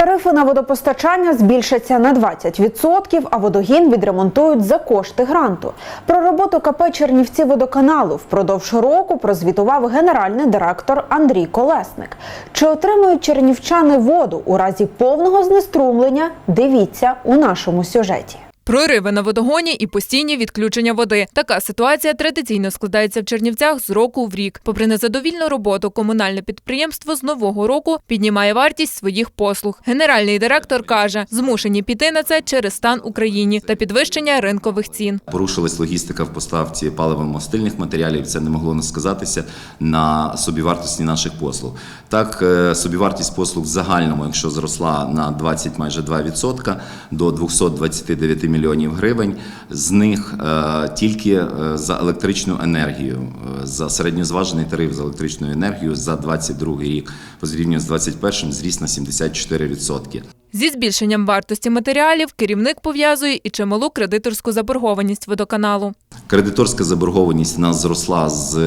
Тарифи на водопостачання збільшаться на 20%, а водогін відремонтують за кошти гранту. Про роботу КП Чернівці водоканалу впродовж року прозвітував генеральний директор Андрій Колесник. Чи отримують чернівчани воду у разі повного знеструмлення? Дивіться у нашому сюжеті. Прориви на водогоні і постійні відключення води. Така ситуація традиційно складається в Чернівцях з року в рік. Попри незадовільну роботу, комунальне підприємство з нового року піднімає вартість своїх послуг. Генеральний директор каже, змушені піти на це через стан Україні та підвищення ринкових цін. Порушилась логістика в поставці паливо-мастильних матеріалів. Це не могло не сказатися на собівартості наших послуг. Так, е, собівартість послуг в загальному, якщо зросла на 20 майже 2% до 229 мільйонів гривень, з них е, тільки е, за електричну енергію, е, за середньозважений тариф за електричну енергію за 22 рік по зрівнянню з 21 зріс на 74%. Зі збільшенням вартості матеріалів керівник пов'язує і чималу кредиторську заборгованість водоканалу. Кредиторська заборгованість у нас зросла з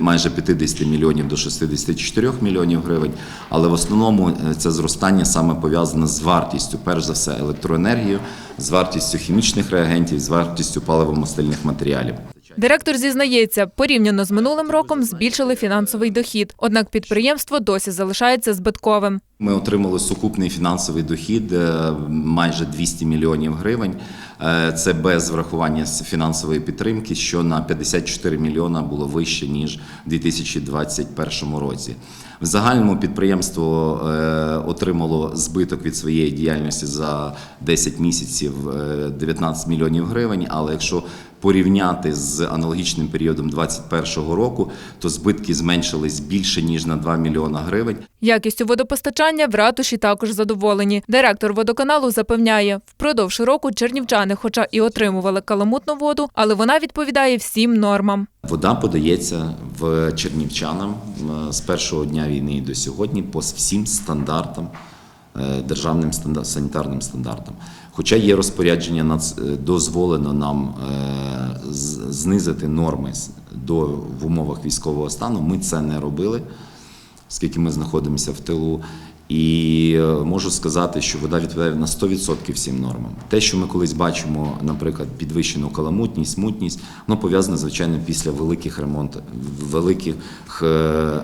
майже 50 мільйонів до 64 мільйонів гривень, але в основному е, це зростання саме пов'язане з вартістю, перш за все, електроенергією, з вартістю хімічних реагентів, з вартістю паливо-мастильних матеріалів. Директор зізнається, порівняно з минулим роком збільшили фінансовий дохід. Однак підприємство досі залишається збитковим. Ми отримали сукупний фінансовий дохід е, майже 200 мільйонів гривень. Е, Це без врахування фінансової підтримки, що на 54 мільйона було вище ніж у 2021 році. В загальному підприємство е, отримало збиток від своєї діяльності за 10 місяців е, 19 мільйонів гривень. Але якщо порівняти з аналогічним періодом 2021 року, то збитки зменшились більше ніж на 2 мільйона гривень. Якістю водопостачання в ратуші також задоволені. Директор водоканалу запевняє, впродовж року чернівчани, хоча і отримували каламутну воду, але вона відповідає всім нормам. Вода подається в чернівчанам е, з першого дня війни до сьогодні по всім стандартам, державним санітарним стандартам. Хоча є розпорядження, е, дозволено нам е, знизити норми до в умовах військового стану. Ми це не робили, оскільки ми знаходимося в тилу. І е, можу сказати, що вода відповідає на 100% всім нормам. Те, що ми колись бачимо, наприклад, підвищену каламутність, мутність, воно пов'язане звичайно після великих ремонтів, великих, е,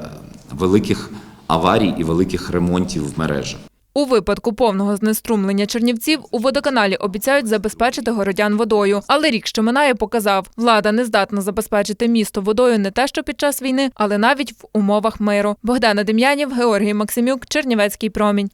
великих аварій і великих ремонтів в мережах. У випадку повного знеструмлення чернівців у водоканалі обіцяють забезпечити городян водою. Але рік, що минає, показав, влада не здатна забезпечити місто водою не те, що під час війни, але навіть в умовах миру. Богдана Дем'янів, Георгій Максимюк, Чернівецький промінь.